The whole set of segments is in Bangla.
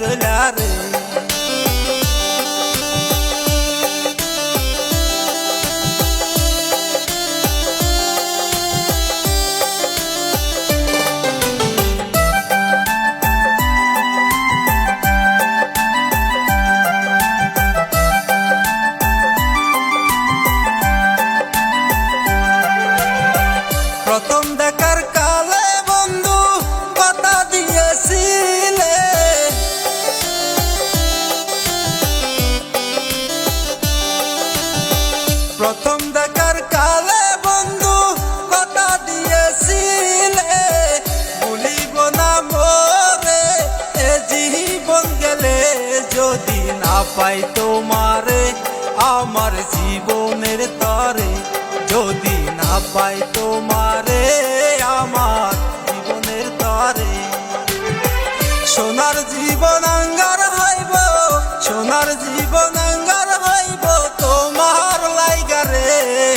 কোথায় দেখার কালে বন্ধু, কথা দিয়েছিলে ভুলিব না মোরে, এ জীবন গেলে যদি না পাই তোমারে, আমার জীবনের তরে যদি না পাই তোমারে, আমার জীবনের তরে। সোনার জীবন আঙ্গার হইব, সোনার জীবন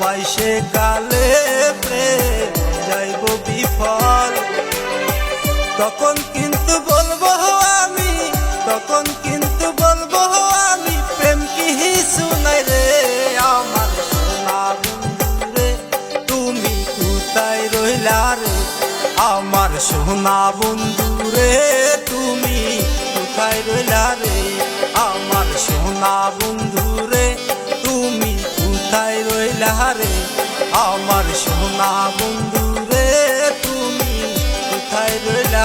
পাই সে কালে প্রেম যাইব বিফল। তখন কিন্তু বলব আমি, তখন কিন্তু বলব আমি, প্রেম কি শুনাই রে আমার সোনা তুমি কোথায় রইলা রে? আমার সোনা বন্ধু রে তুমি কোথায় রইলা রে? আমার সোনা বন্ধু রইলা রে আমার সোনা বন্ধু রে তুমি কোথায় রইলা